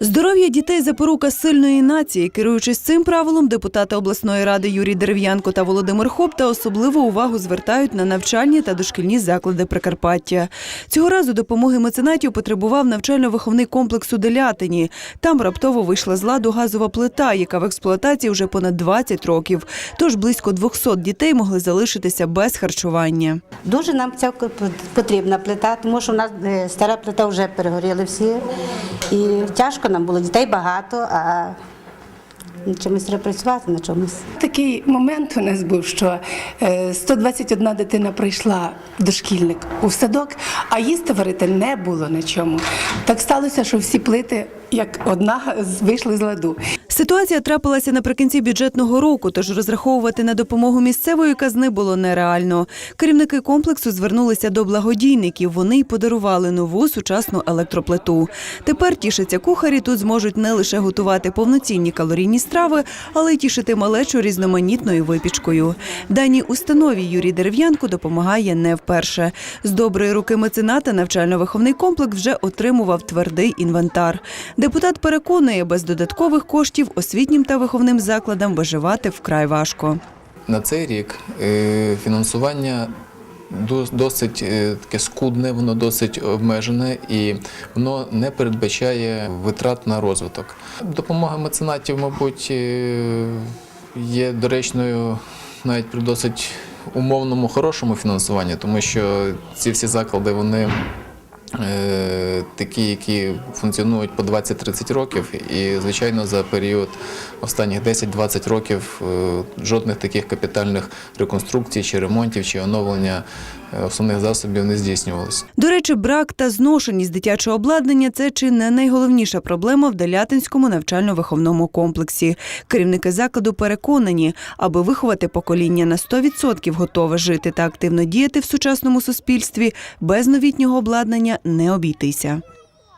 Здоров'я дітей запорука сильної нації. Керуючись цим правилом, депутати обласної ради Юрій Дерев'янко та Володимир Хопта особливу увагу звертають на навчальні та дошкільні заклади Прикарпаття. Цього разу допомоги меценатів потребував навчально-виховний комплекс у Делятині. Там раптово вийшла з ладу газова плита, яка в експлуатації вже понад 20 років. Тож близько 200 дітей могли залишитися без харчування. Дуже нам ця потрібна плита, тому що у нас е, стара плита вже перегоріли всі. І тяжко нам було, дітей багато, а на чомусь треба працювати на чомусь. Такий момент у нас був, що е, 121 дитина прийшла дошкільник у садок, а їсти варити не було на чому. Так сталося, що всі плити, як одна, вийшли з ладу. Ситуація трапилася наприкінці бюджетного року, тож розраховувати на допомогу місцевої казни було нереально. Керівники комплексу звернулися до благодійників. Вони й подарували нову сучасну електроплиту. Тепер тішаться кухарі тут зможуть не лише готувати повноцінні калорійні страви, але й тішити малечу різноманітною випічкою. Даній установі Юрій Дерев'янко допомагає не вперше. З доброї руки мецената навчально-виховний комплекс вже отримував твердий інвентар. Депутат переконує, без додаткових коштів освітнім та виховним закладам виживати вкрай важко. На цей рік е, фінансування досить е, таке скудне, воно досить обмежене і воно не передбачає витрат на розвиток. Допомога меценатів, мабуть, е, є доречною навіть при досить умовному хорошому фінансуванні, тому що ці всі заклади вони. Е, Такі, які функціонують по 20-30 років, і звичайно за період останніх 10-20 років е, жодних таких капітальних реконструкцій чи ремонтів чи оновлення основних засобів не здійснювалися. До речі, брак та зношеність дитячого обладнання це чи не найголовніша проблема в Делятинському навчально-виховному комплексі. Керівники закладу переконані, аби виховати покоління на 100% готове жити та активно діяти в сучасному суспільстві, без новітнього обладнання не обійтися.